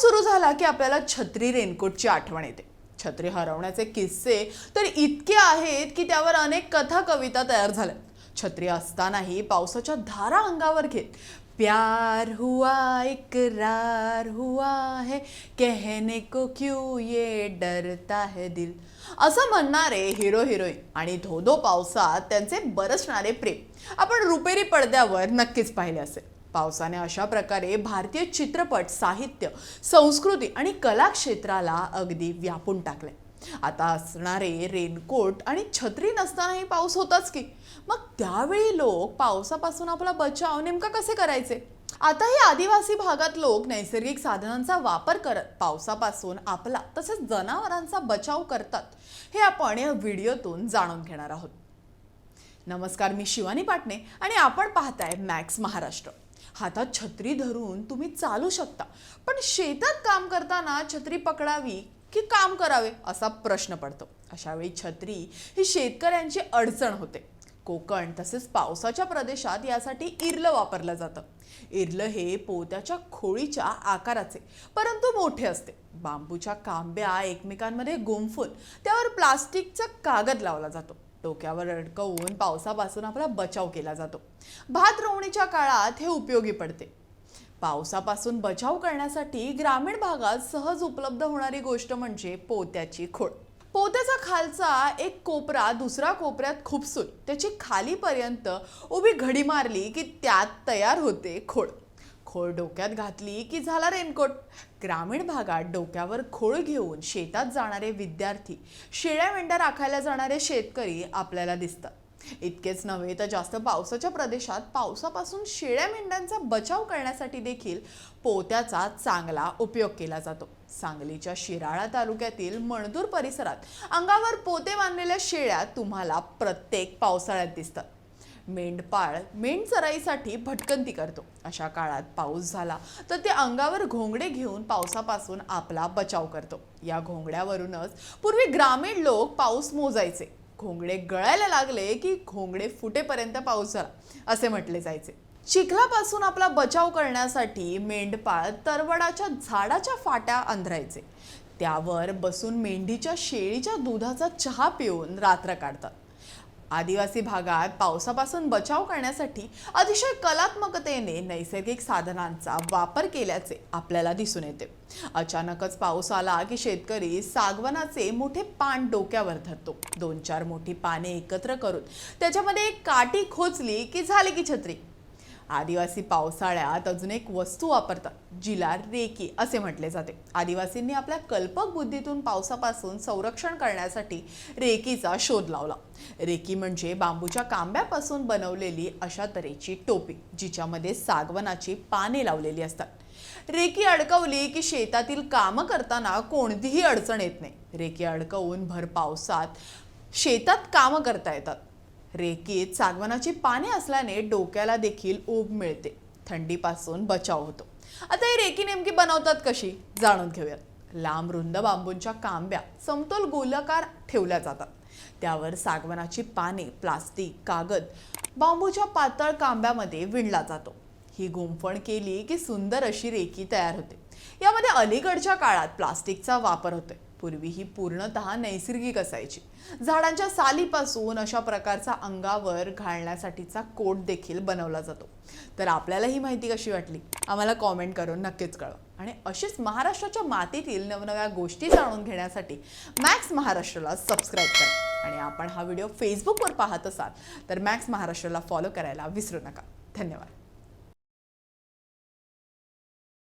सुरू झाला की आपल्याला छत्री रेनकोटची आठवण येते. छत्री हरवण्याचे किस्से तर इतके आहेत की त्यावर अनेक कथा कविता तयार झाल्या. छत्री असतानाही पावसाच्या धारा अंगावर घेत प्यार हुआ इकरार हुआ है कहने को क्यों ये डरता है दिल? असं म्हणणारे हिरो हिरोईन आणि धोधो पावसात त्यांचे बरसणारे प्रेम. आपण रुपेरी पडद्यावर नक्कीच पाहिले असेल. पावसाने अशा प्रकारे भारतीय चित्रपट साहित्य संस्कृती आणि कला क्षेत्राला अगदी व्यापून टाकले आता असणारे रेनकोट आणि छत्री नसतानाही पाऊस होताच की. मग त्यावेळी लोक पावसापासून आपला बचाव नेमका कसे करायचे? आताही आदिवासी भागात लोक नैसर्गिक साधनांचा वापर करत पावसापासून आपला तसेच जनावरांचा बचाव करतात हे आपण या व्हिडिओतून जाणून घेणार आहोत. नमस्कार मी शिवानी पाटणे आणि आपण पाहताय मॅक्स महाराष्ट्र. हातात छत्री धरून तुम्ही चालू शकता. पण शेतात काम करताना छत्री पकडावी की काम करावे असा प्रश्न पडतो. अशावेळी छत्री ही शेतकऱ्यांची अडचण होते. कोकण तसेच पावसाच्या प्रदेशात यासाठी इरलं वापरलं जातं. इरलं हे पोत्याच्या खोळीच्या आकाराचे परंतु मोठे असते. बांबूच्या कांब्या एकमेकांमध्ये गुंफून त्यावर प्लास्टिकचा कागद लावला जातो. डोक्यावर अडकवून पावसापासून आपला बचाव केला जातो. भात रोवणीच्या काळात हे उपयोगी पडते. पावसापासून बचाव करण्यासाठी ग्रामीण भागात सहज उपलब्ध होणारी गोष्ट म्हणजे पोत्याची खोड. पोत्याचा खालचा एक कोपरा दुसऱ्या कोपऱ्यात खुपसून त्याची खालीपर्यंत उभी घडी मारली की त्यात तयार होते खोड. खोळ डोक्यात घातली की झाला रेनकोट. ग्रामीण भागात डोक्यावर खोळ घेऊन शेतात जाणारे विद्यार्थी शेळ्या मेंढ्या राखायला जाणारे शेतकरी आपल्याला दिसतात. इतकेच नव्हे तर जास्त पावसाच्या प्रदेशात पावसापासून शेळ्या मेंढ्यांचा बचाव करण्यासाठी देखील पोत्याचा चांगला उपयोग केला जातो. सांगलीच्या शिराळा तालुक्यातील मणदूर परिसरात अंगावर पोते बांधलेल्या शेळ्या तुम्हाला प्रत्येक पावसाळ्यात दिसतात. मेंढपाळ मेंढ चराईसाठी भटकंती करतो. अशा काळात पाऊस झाला तर ते अंगावर घोंगडे घेऊन पावसापासून आपला बचाव करतो. या घोंगड्यावरूनच पूर्वी ग्रामीण लोक पाऊस मोजायचे. घोंगडे गळायला लागले की घोंगडे फुटेपर्यंत पाऊस झाला असे म्हटले जायचे. चिखलापासून आपला बचाव करण्यासाठी मेंढपाळ तरवडाच्या झाडाच्या फाट्या अंधरायचे. त्यावर बसून मेंढीच्या शेळीच्या दुधाचा चहा पिऊन रात्र काढतात. आदिवासी भागात पावसापासून बचाव करण्यासाठी अतिशय कलात्मकतेने नैसर्गिक साधनांचा वापर केल्याचे आपल्याला दिसून येते. अचानकच पाऊस आला की शेतकरी सागवनाचे मोठे पान डोक्यावर धरतो. दोन चार मोठी पाने एकत्र करून त्याच्यामध्ये एक काठी खोचली की झाली की छत्री. आदिवासी पावसाळ्यात अजून एक वस्तू वापरतात जिला रेकी असे म्हटले जाते. आदिवासींनी आपल्या कल्पक बुद्धीतून पावसापासून संरक्षण करण्यासाठी रेकीचा शोध लावला. रेकी म्हणजे बांबूच्या कांब्यापासून बनवलेली अशा तऱ्हेची टोपी जिच्यामध्ये सागवनाची पाने लावलेली असतात. रेकी अडकवली की शेतातील कामं करताना कोणतीही अडचण येत नाही. रेकी अडकवून भर पावसात शेतात कामं करता येतात. रेकीत सागवनाची पाने असल्याने डोक्याला देखील ऊब मिळते. थंडीपासून बचाव होतो. आता ही रेकी नेमकी बनवतात कशी? जाणून घेऊयात. लांब रुंद बांबूंच्या कांब्या समतोल गोलाकार ठेवल्या जातात. त्यावर सागवनाची पाने प्लास्टिक कागद बांबूच्या पातळ कांब्यामध्ये विणला जातो. ही गुंफण केली की सुंदर अशी रेकी तयार होते. यामध्ये अलीकडच्या काळात प्लास्टिकचा वापर होतोय. पूर्वी ही पूर्णतः नैसर्गिक असायची. झाडांच्या सालीपासून अशा प्रकारचा अंगावर घालण्यासाठीचा कोट देखील बनवला जातो. तर आपल्याला ही माहिती कशी वाटली? आम्हाला कॉमेंट करून नक्कीच कळव. आणि अशीच महाराष्ट्राच्या मातीतील नवनव्या गोष्टी जाणून घेण्यासाठी मॅक्स महाराष्ट्राला सबस्क्राईब करा. आणि आपण हा व्हिडिओ फेसबुकवर पाहत असाल तर मॅक्स महाराष्ट्राला फॉलो करायला विसरू नका. धन्यवाद.